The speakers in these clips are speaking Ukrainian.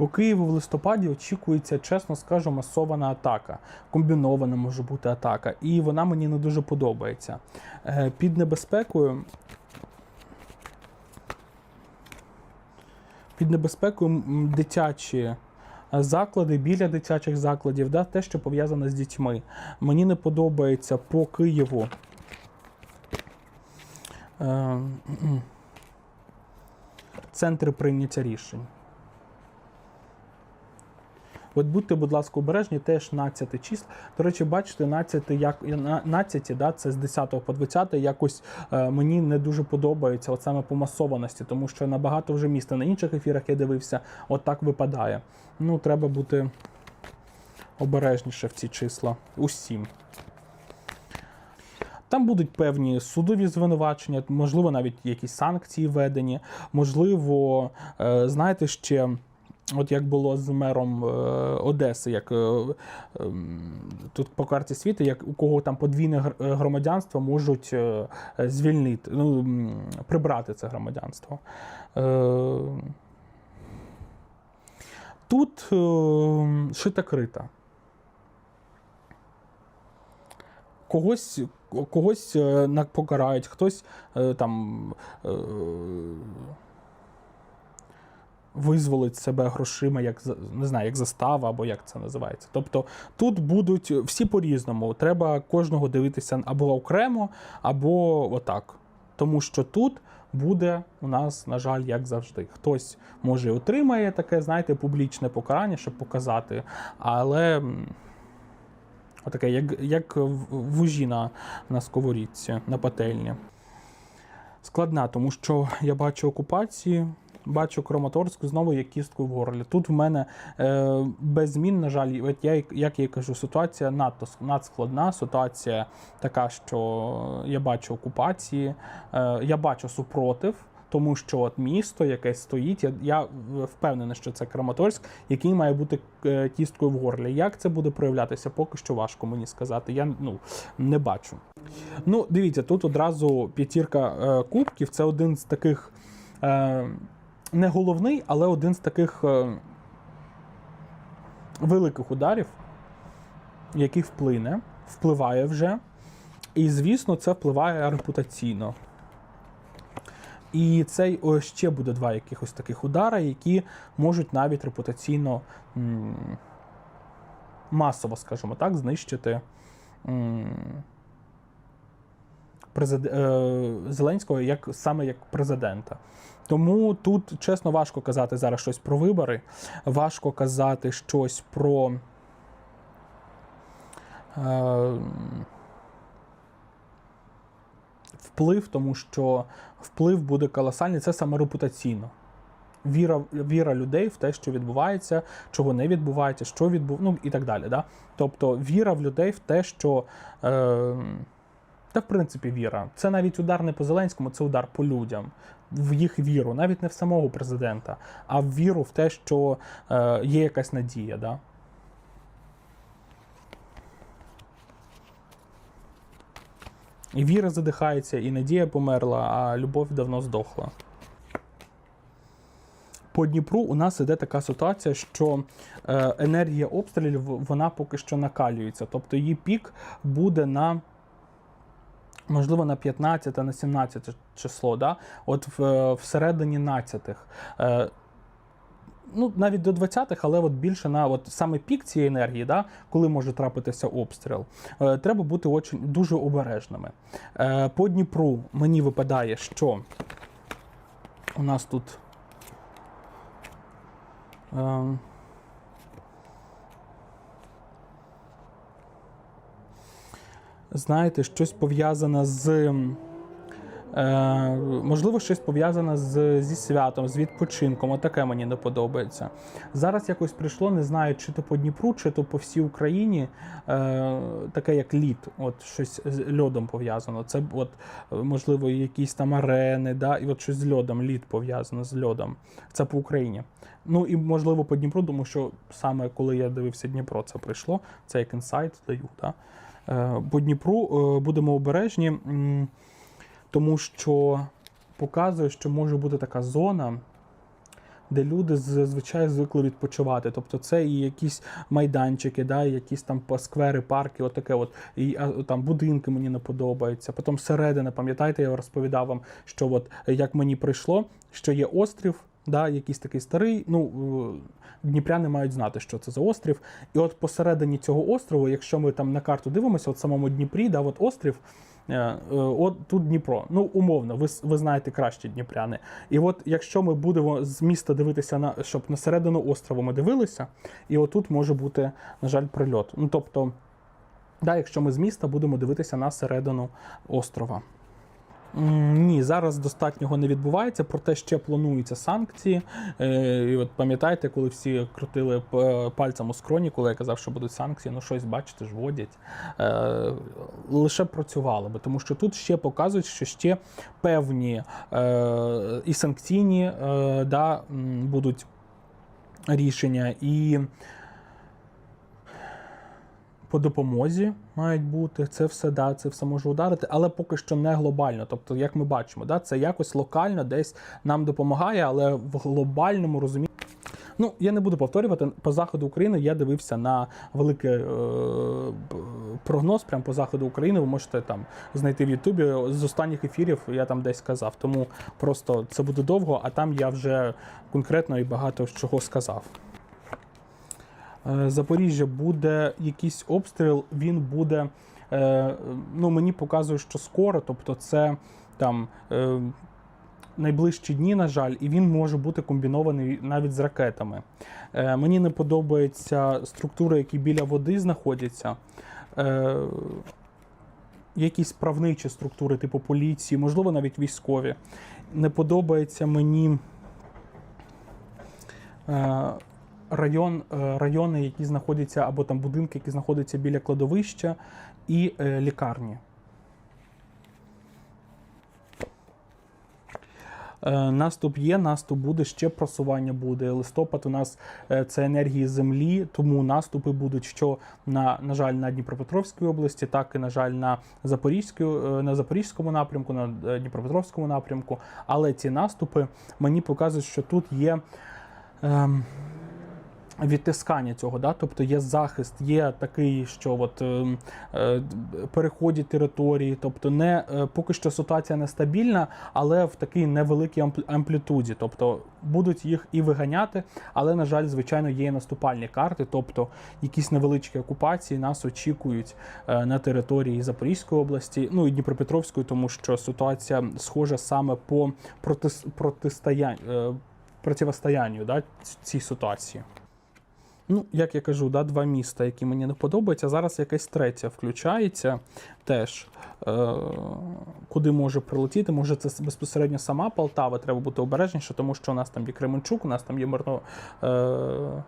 По Києву в листопаді очікується, чесно скажу, масована атака. Комбінована може бути атака, і вона мені не дуже подобається. Е, Під небезпекою. Під небезпекою дитячі е, заклади біля дитячих закладів, да, те, що пов'язане з дітьми. Мені не подобається по Києву. Е. Центри прийняття рішень. От будьте, будь ласка, обережні, теж 12 числа. До речі, бачите, 12, як, на- 12 да, це з 10 по 20 якось е, мені не дуже подобається, от саме по масованості, тому що набагато вже міста на інших ефірах я дивився, от так випадає. Ну, треба бути обережніше в ці числа. Усім. Там будуть певні судові звинувачення, можливо, навіть якісь санкції введені. Можливо, е, знаєте, ще. От як було з мером е, Одеси, як е, ем, тут по карті світу, як у кого там подвійне е, громадянство можуть звільнити, ну, прибрати це громадянство. Тут шита крита. Когось, когось покарають, хтось там. Визволить себе грошима, як не знаю, як застава або як це називається. Тобто тут будуть всі по-різному. Треба кожного дивитися або окремо, або отак. Тому що тут буде у нас, на жаль, як завжди. Хтось може отримає таке, знаєте, публічне покарання, щоб показати, але. Отаке, як, як вужі на, на сковорідці, на пательні. Складна, тому що я бачу окупації, бачу Краматорську, знову є кісткою в горлі. Тут в мене е, без змін, на жаль, от я, як я кажу, ситуація надто надскладна, ситуація така, що я бачу окупації, е, я бачу супротив. Тому що от місто, яке стоїть, я, я впевнений, що це Краматорськ, який має бути е, кісткою в горлі. Як це буде проявлятися, поки що важко мені сказати. Я ну не бачу. Ну, дивіться, тут одразу п'ятірка е, кубків. Це один з таких е, не головний, але один з таких е, великих ударів, який вплине, впливає вже. І, звісно, це впливає репутаційно. І це о, ще буде два якихось таких удара, які можуть навіть репутаційно масово, скажімо так, знищити президе- е, Зеленського як саме як президента. Тому тут чесно важко казати зараз щось про вибори, важко казати щось про. Е, вплив, тому що вплив буде колосальний, це саме репутаційно. Віра, віра людей в те, що відбувається, чого не відбувається, що відбув... ну і так далі. Да? Тобто віра в людей в те, що. Е... Та, в принципі, віра. Це навіть удар не по Зеленському, це удар по людям, в їх віру, навіть не в самого президента, а в віру в те, що е, є якась надія. Да? І віра задихається, і надія померла, а любов давно здохла. По Дніпру у нас іде така ситуація, що е, енергія обстрілів вона поки що накалюється. Тобто її пік буде на. Можливо, на 15, на 17 число, да? от в, всередині 20-х. Е, ну, навіть до 20-х, але от більше на от саме пік цієї енергії, да, коли може трапитися обстріл, е, треба бути очень, дуже обережними. Е, по Дніпру мені випадає, що у нас тут. Е, знаєте, щось пов'язане з. Е, можливо, щось пов'язане з, зі святом, з відпочинком. Отаке мені не подобається. Зараз якось прийшло, не знаю, чи то по Дніпру, чи то по всій Україні, е, таке як лід, от щось з льодом пов'язано. Це от, можливо, якісь там арени, да, і от щось з льодом, лід пов'язано з льодом. Це по Україні. Ну і можливо по Дніпру, тому що саме коли я дивився Дніпро, це прийшло. Це як інсайт даю. Да? Е, по Дніпру е, будемо обережні. тому що показує, що може бути така зона, де люди зазвичай звикли відпочивати. Тобто це і якісь майданчики, да, якісь там сквери, парки, отаке от. І там будинки мені не подобаються. Потім середина, пам'ятаєте, я розповідав вам, що от як мені прийшло, що є острів. Да, якийсь такий старий. Ну, е, дніпряни мають знати, що це за острів. І от посередині цього острову, якщо ми там на карту дивимося, от самому Дніпрі, да, от острів, е, е, от тут Дніпро. Ну, умовно, ви, ви знаєте краще дніпряни. І от якщо ми будемо з міста дивитися на щоб на середину острова ми дивилися, і отут може бути, на жаль, прильот. Ну тобто, да, якщо ми з міста будемо дивитися на середину острова. Ні, зараз достатнього не відбувається, проте ще плануються санкції. Е, і от пам'ятаєте, коли всі крутили пальцем у скроні, коли я казав, що будуть санкції, ну щось бачите ж вводять. Е, лише працювало би, тому що тут ще показують, що ще певні е, і санкційні да, будуть рішення, і по допомозі мають бути. Це все да, це все може ударити, але поки що не глобально. Тобто, як ми бачимо, да, це якось локально десь нам допомагає, але в глобальному розумінні. Ну, я не буду повторювати. По заходу України я дивився на великий е, прогноз прямо по заходу України. Ви можете там знайти в Ютубі з останніх ефірів. Я там десь казав. Тому просто це буде довго, а там я вже конкретно і багато чого сказав. Е, Запоріжжя буде якийсь обстріл, він буде. е, Ну, мені показує, що скоро, тобто це там е, найближчі дні, на жаль, і він може бути комбінований навіть з ракетами. Мені не подобаються структури, які біля води знаходяться. Якісь правничі структури, типу поліції, можливо, навіть військові. Не подобається мені. Район, е, райони, які знаходяться, або там будинки, які знаходяться біля кладовища і е, лікарні. Е, Наступ є, наступ буде, ще просування буде. Листопад у нас це енергії землі, тому наступи будуть що на, на жаль, на Дніпропетровській області, так і на жаль, на Запорізькій, е, на Запорізькому напрямку, на Дніпропетровському напрямку. Але ці наступи мені показують, що тут є. Ем, відтискання цього, да? тобто є захист, є такий, що от, е, е, переходять території, тобто не е, поки що ситуація нестабільна, але в такій невеликій ампл- амплітуді. Тобто будуть їх і виганяти, але, на жаль, звичайно, є і наступальні карти, тобто якісь невеличкі окупації нас очікують е, на території Запорізької області, ну і Дніпропетровської, тому що ситуація схожа саме по протис- протистоянню. е, Противостоянню да, цій ситуації. Ну, як я кажу, да, два міста, які мені не подобаються. Зараз якесь третє включається теж. Е, куди може прилетіти? Може, це безпосередньо сама Полтава, треба бути обережніше, тому що у нас там є Кременчук, у нас там є Мирно. Е,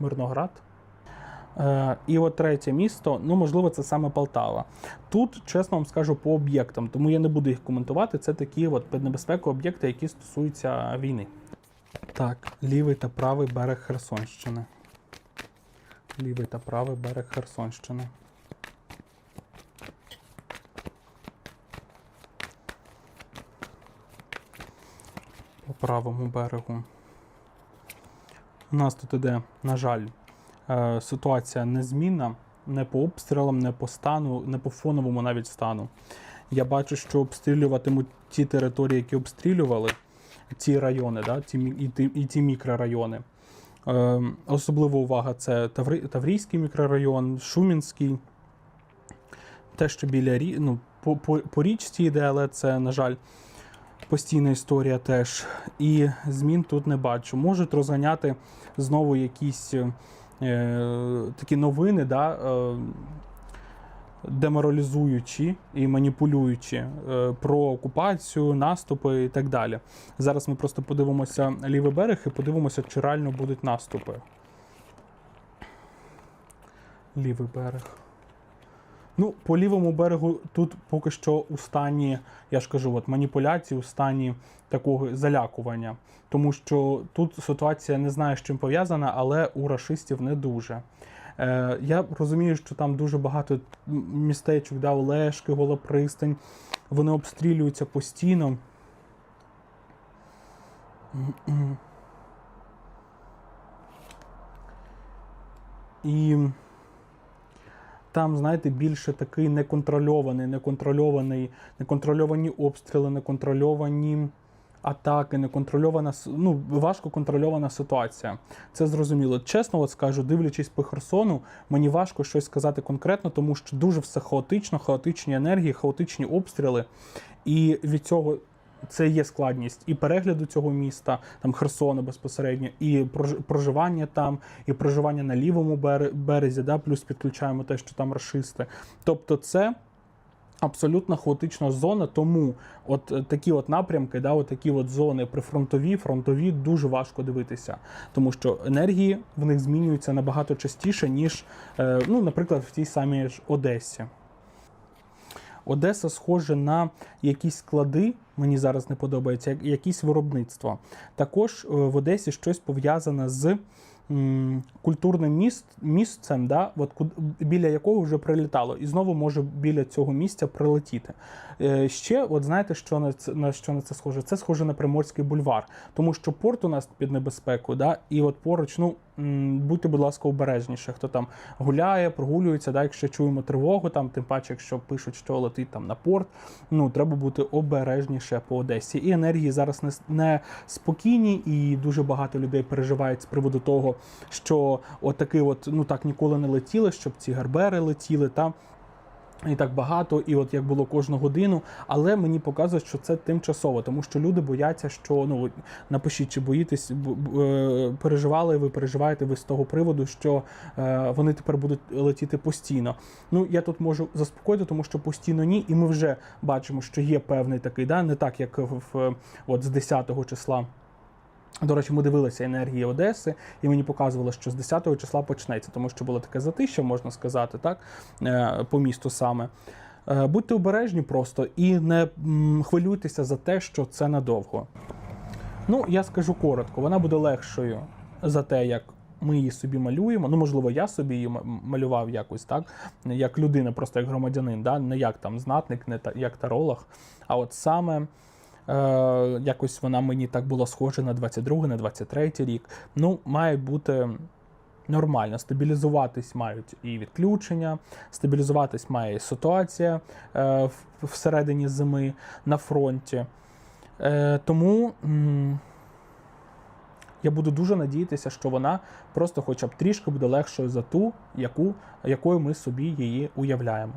Мирноград. Е, і от третє місто, ну можливо, це саме Полтава. Тут, чесно вам скажу, по об'єктам, тому я не буду їх коментувати. Це такі от небезпекові об'єкти, які стосуються війни. Так, лівий та правий берег Херсонщини. Лівий та правий берег Херсонщини. По правому берегу. У нас тут іде, на жаль, е, ситуація незмінна. Не по обстрілам, не по стану, не по фоновому навіть стану. Я бачу, що обстрілюватимуть ті території, які обстрілювали ці райони, да, ті, і, і ті мікрорайони. Е, особлива увага це Таврійський мікрорайон, Шумінський. Те, що біля ну, по, по, по річці йде, але це, на жаль, постійна історія теж. І змін тут не бачу. Можуть розганяти знову якісь е, такі новини, да, е, деморалізуючі і маніпулюючі е, про окупацію, наступи і так далі. Зараз ми просто подивимося лівий берег і подивимося, чи реально будуть наступи. Лівий берег. Ну, по лівому берегу тут поки що у стані, я ж кажу, от маніпуляції, у стані такого залякування. Тому що тут ситуація не знаю, з чим пов'язана, але у рашистів не дуже. Е, я розумію, що там дуже багато містечок, да, Олешки, Голопристань, вони обстрілюються постійно. І там, знаєте, більше такий неконтрольований, неконтрольований, неконтрольовані обстріли, неконтрольовані атаки, неконтрольована ну, важко контрольована ситуація. Це зрозуміло. Чесно, от скажу, дивлячись по Херсону, мені важко щось сказати конкретно, тому що дуже все хаотично, хаотичні енергії, хаотичні обстріли. І від цього це є складність і перегляду цього міста, там Херсону безпосередньо, і прож- проживання там, і проживання на лівому бере- березі, да, плюс підключаємо те, що там рашисти. Тобто, це. Абсолютно хаотична зона, тому от е, такі от напрямки, да, от такі от зони прифронтові, фронтові дуже важко дивитися, тому що енергії в них змінюються набагато частіше, ніж, е, ну, наприклад, в тій самій ж Одесі. Одеса схожа на якісь склади, мені зараз не подобається, як- якісь виробництва. Також е, в Одесі щось пов'язане з культурним міст, місцем, да, от, біля якого вже прилітало, і знову може біля цього місця прилетіти. Е, ще, от знаєте, що на це, на що на це схоже? Це схоже на Приморський бульвар, тому що порт у нас під небезпекою, да, і от поруч, ну будьте, будь ласка, обережніше, хто там гуляє, прогулюється, да, якщо чуємо тривогу, там, тим паче, якщо пишуть, що летить там на порт, ну треба бути обережніше по Одесі. І енергії зараз не, не спокійні, і дуже багато людей переживають з приводу того, що отакий от, ну так ніколи не летіли, щоб ці гарбери летіли. Та, і так багато, і от як було кожну годину. Але мені показує, що це тимчасово, тому що люди бояться, що ну напишіть, чи боїтесь, е, переживали ви, переживаєте ви з того приводу, що е, вони тепер будуть летіти постійно. Ну я тут можу заспокоїти, тому що постійно ні, і ми вже бачимо, що є певний такий, да, не так як в, от з 10 числа. До речі, ми дивилися енергії Одеси, і мені показувало, що з 10-го числа почнеться, тому що було таке затища, можна сказати, так, е, по місту саме. Е, Будьте обережні просто і не хвилюйтеся за те, що це надовго. Ну, я скажу коротко, вона буде легшою за те, як ми її собі малюємо. Ну, можливо, я собі її малював якось так, як людина, просто як громадянин, да? не як там знатник, не як таролог. А от саме якось вона мені так була схожа на 22 на 23 рік. Ну, має бути. Нормально, стабілізуватись мають і відключення, стабілізуватись має і ситуація е, всередині зими на фронті. Е, тому м, я буду дуже надіятися, що вона просто хоча б трішки буде легшою за ту, яку, якою ми собі її уявляємо.